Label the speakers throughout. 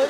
Speaker 1: Ой,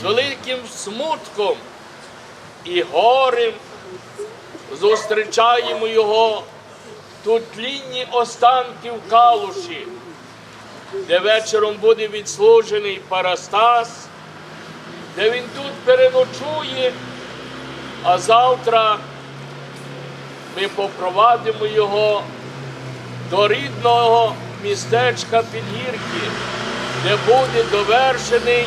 Speaker 2: з великим смутком і горем зустрічаємо його тут тлінні останки в калуші, де вечором буде відслужений Парастас, де він тут переночує, а завтра ми попровадимо його до рідного містечка Підгірки, де буде довершений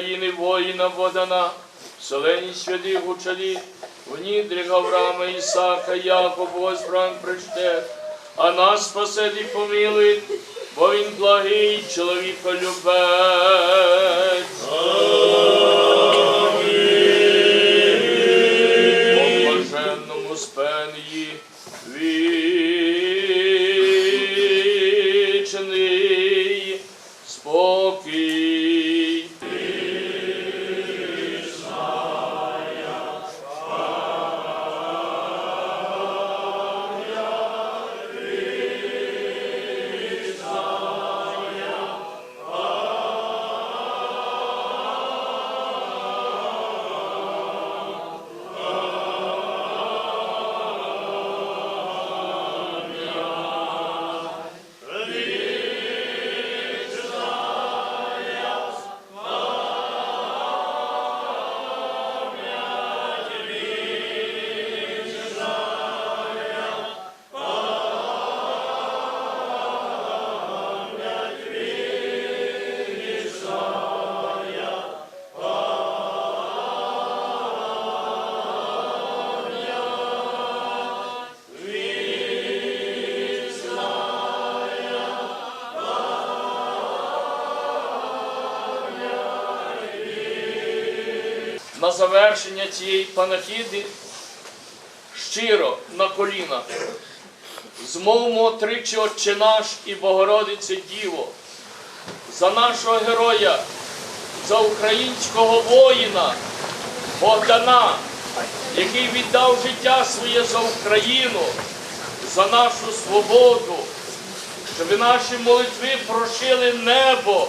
Speaker 2: України воїна Богдана, Солені святих учалі, в нідрі Авраама, Ісака, Якова, Возбран причте, а нас спасе і помилуй, бо він благий чоловіка любець. По блаженному спенії вічний на завершення цієї панахіди щиро на колінах змовимо тричі Отче наш і Богородице Діво за нашого героя, за українського воїна Богдана, який віддав життя своє за Україну, за нашу свободу, щоб наші молитви прошили небо.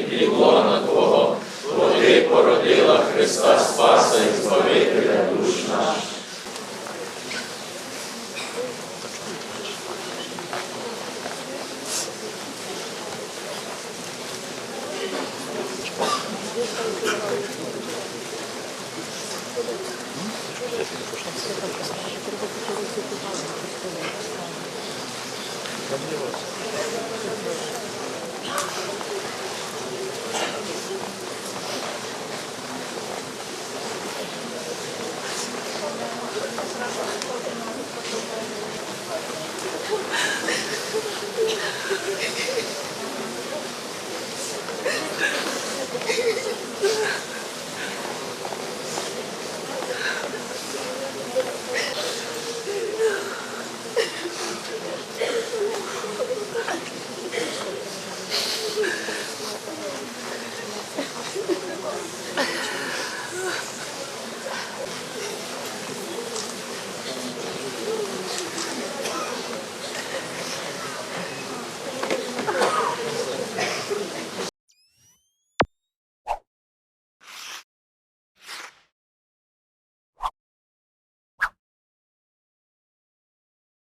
Speaker 3: породила Христа Спаса і Збавителя душ наших. Thank you.